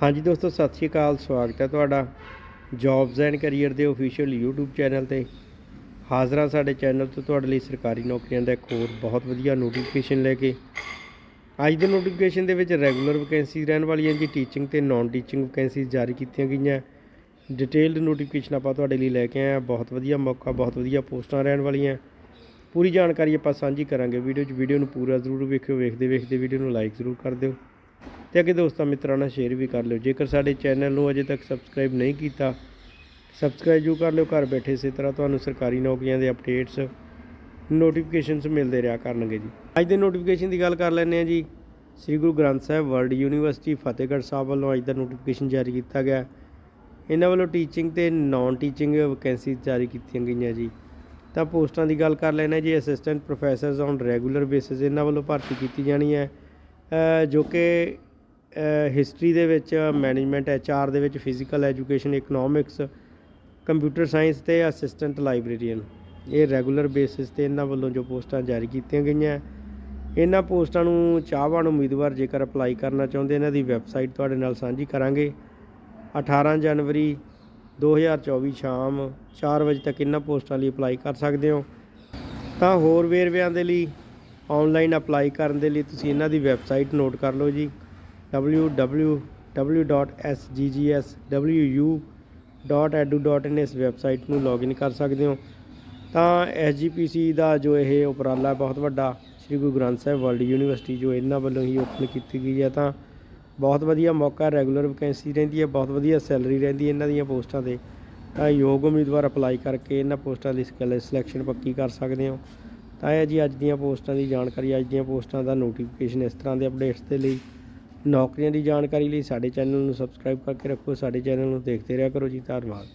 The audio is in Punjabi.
ਹਾਂਜੀ ਦੋਸਤੋ, ਸਤਿ ਸ਼੍ਰੀ ਅਕਾਲ, ਸਵਾਗਤ ਹੈ ਤੁਹਾਡਾ ਜੌਬਸ ਐਂਡ ਕੈਰੀਅਰ ਦੇ ਅਫੀਸ਼ੀਅਲ YouTube ਚੈਨਲ ਤੇ। ਹਾਜ਼ਰਾਂ ਸਾਡੇ ਚੈਨਲ ਤੋਂ, ਤੁਹਾਡੇ ਲਈ ਸਰਕਾਰੀ ਨੌਕਰੀਆਂ ਦਾ ਇੱਕ ਹੋਰ ਬਹੁਤ ਵਧੀਆ ਨੋਟੀਫਿਕੇਸ਼ਨ ਲੈ ਕੇ। ਅੱਜ ਦੇ ਨੋਟੀਫਿਕੇਸ਼ਨ ਦੇ ਵਿੱਚ ਰੈਗੂਲਰ ਵੈਕੈਂਸੀ ਰਹਿਣ ਵਾਲੀਆਂ ਜੀ ਟੀਚਿੰਗ ਤੇ ਨਾਨ ਟੀਚਿੰਗ ਵੈਕੈਂਸੀ ਜਾਰੀ ਕੀਤੀਆਂ ਗਈਆਂ। ਡਿਟੇਲਡ ਨੋਟੀਫਿਕੇਸ਼ਨ ਆਪਾਂ ਤੁਹਾਡੇ ਲਈ ਲੈ ਕੇ ਆਏ ਹਾਂ। ਬਹੁਤ ਵਧੀਆ ਮੌਕਾ, ਬਹੁਤ ਵਧੀਆ ਪੋਸਟਾਂ ਰਹਿਣ ਵਾਲੀਆਂ। ਪੂਰੀ ਜਾਣਕਾਰੀ ਆਪਾਂ ਸਾਂਝੀ ਕਰਾਂਗੇ ਵੀਡੀਓ 'ਚ। ਵੀਡੀਓ ਨੂੰ ਪੂਰਾ ਜ਼ਰੂਰ ਵੇਖਿਓ ਵੇਖਦੇ ਵੇਖਦੇ ਵੀਡੀਓ ਨੂੰ ਲਾਈਕ ਜ਼ਰੂਰ ਕਰ ਦਿਓ। ਤੇ ਅੱਗੇ ਦੋਸਤਾਂ ਮਿੱਤਰਾਂ ਨਾਲ ਸ਼ੇਅਰ ਵੀ ਕਰ ਲਿਓ। ਜੇਕਰ ਸਾਡੇ ਚੈਨਲ ਨੂੰ ਅਜੇ ਤੱਕ ਸਬਸਕ੍ਰਾਈਬ ਨਹੀਂ ਕੀਤਾ ਸਬਸਕ੍ਰਾਈਬ ਜੂ ਕਰ ਲਿਓ। ਘਰ ਬੈਠੇ ਇਸੇ ਤਰ੍ਹਾਂ ਤੁਹਾਨੂੰ ਸਰਕਾਰੀ ਨੌਕਰੀਆਂ ਦੇ ਅਪਡੇਟਸ ਨੋਟੀਫਿਕੇਸ਼ਨਸ ਮਿਲਦੇ ਰਿਹਾ ਕਰਨਗੇ ਜੀ। ਅੱਜ ਦੇ ਨੋਟੀਫਿਕੇਸ਼ਨ ਦੀ ਗੱਲ ਕਰ ਲੈਂਦੇ ਹਾਂ ਜੀ। ਸ੍ਰੀ ਗੁਰੂ ਗ੍ਰੰਥ ਸਾਹਿਬ ਵਰਲਡ ਯੂਨੀਵਰਸਿਟੀ ਫਤਿਹਗੜ੍ਹ ਸਾਹਿਬ ਵੱਲੋਂ ਅੱਜ ਦਾ ਨੋਟੀਫਿਕੇਸ਼ਨ ਜਾਰੀ ਕੀਤਾ ਗਿਆ। ਇਹਨਾਂ ਵੱਲੋਂ ਟੀਚਿੰਗ ਤੇ ਨਾਨ ਟੀਚਿੰਗ ਵੈਕੈਂਸੀ ਜਾਰੀ ਕੀਤੀਆਂ ਗਈਆਂ ਜੀ। ਤਾਂ ਪੋਸਟਾਂ ਦੀ ਗੱਲ ਕਰ ਲੈਣਾ ਜੀ। Assistant professors on regular basis ਇਹਨਾਂ ਵੱਲੋਂ ਭਰਤੀ ਕੀਤੀ ਜਾਣੀ ਹੈ। ਜੋ ਕਿ ਹਿਸਟਰੀ ਦੇ ਵਿੱਚ ਮੈਨੇਜਮੈਂਟ ਐਚਆਰ ਦੇ ਵਿੱਚ physical education economics computer science ਤੇ ਅਸਿਸਟੈਂਟ ਲਾਇਬ੍ਰੇਰੀਅਨ ਇਹ ਰੈਗੂਲਰ ਬੇਸਿਸ ਤੇ ਇਹਨਾਂ ਵੱਲੋਂ ਜੋ ਪੋਸਟਾਂ ਜਾਰੀ ਕੀਤੀਆਂ ਗਈਆਂ। ਇਹਨਾਂ ਪੋਸਟਾਂ ਨੂੰ ਚਾਹਵਾਨ ਉਮੀਦਵਾਰ ਜੇਕਰ ਅਪਲਾਈ ਕਰਨਾ ਚਾਹੁੰਦੇ, ਇਹਨਾਂ ਦੀ ਵੈਬਸਾਈਟ ਤੁਹਾਡੇ ਨਾਲ ਸਾਂਝੀ ਕਰਾਂਗੇ। 18 ਜਨਵਰੀ 2024 ਸ਼ਾਮ 4 ਵਜੇ ਤੱਕ ਇਹਨਾਂ ਪੋਸਟਾਂ ਲਈ ਅਪਲਾਈ ਕਰ ਸਕਦੇ ਹੋ। ਤਾਂ ਹੋਰ ਵੇਰਵਿਆਂ ਦੇ ਲਈ ਆਨਲਾਈਨ ਅਪਲਾਈ ਕਰਨ ਦੇ ਲਈ ਤੁਸੀਂ ਇਹਨਾਂ ਦੀ ਵੈਬਸਾਈਟ ਨੋਟ ਕਰ ਲਓ ਜੀ। www.sggswu.edu.in ਇਸ ਵੈਬਸਾਈਟ ਨੂੰ ਲੌਗਇਨ ਕਰ ਸਕਦੇ ਹੋ। ਤਾਂ ਐਸਜੀਪੀਸੀ ਦਾ ਜੋ ਇਹ ਉਪਰਾਲਾ ਬਹੁਤ ਵੱਡਾ, ਸ੍ਰੀ ਗੁਰੂ ਗ੍ਰੰਥ ਸਾਹਿਬ ਵਰਲਡ ਯੂਨੀਵਰਸਿਟੀ ਜੋ ਇਹਨਾਂ ਵੱਲੋਂ ਹੀ ਓਪਨ ਕੀਤੀ ਗਈ ਹੈ, ਤਾਂ ਬਹੁਤ ਵਧੀਆ ਮੌਕਾ ਰੈਗੂਲਰ ਵੈਕੈਂਸੀ ਰਹਿੰਦੀ ਹੈ, ਬਹੁਤ ਵਧੀਆ ਸੈਲਰੀ ਰਹਿੰਦੀ ਹੈ ਇਹਨਾਂ ਦੀਆਂ ਪੋਸਟਾਂ ਤੇ। ਤਾਂ ਯੋਗ ਉਮੀਦਵਾਰ ਅਪਲਾਈ ਕਰਕੇ ਇਹਨਾਂ ਪੋਸਟਾਂ ਦੀ ਸਕਿੱਲ ਸਿਲੈਕਸ਼ਨ ਪੱਕੀ ਕਰ ਸਕਦੇ ਹੋ। ਤਾਂ ਇਹ ਜੀ ਅੱਜ ਦੀਆਂ ਪੋਸਟਾਂ ਦੀ ਜਾਣਕਾਰੀ, ਅੱਜ ਦੀਆਂ ਪੋਸਟਾਂ ਦਾ ਨੋਟੀਫਿਕੇਸ਼ਨ ਇਸ ਤਰ੍ਹਾਂ ਦੇ ਅਪਡੇਟਸ ਦੇ ਲਈ। ਨੌਕਰੀਆਂ ਦੀ ਜਾਣਕਾਰੀ ਲਈ ਸਾਡੇ ਚੈਨਲ ਨੂੰ ਸਬਸਕ੍ਰਾਈਬ ਕਰਕੇ ਰੱਖੋ, ਸਾਡੇ ਚੈਨਲ ਨੂੰ ਦੇਖਦੇ ਰਿਹਾ ਕਰੋ ਜੀ, ਧੰਨਵਾਦ।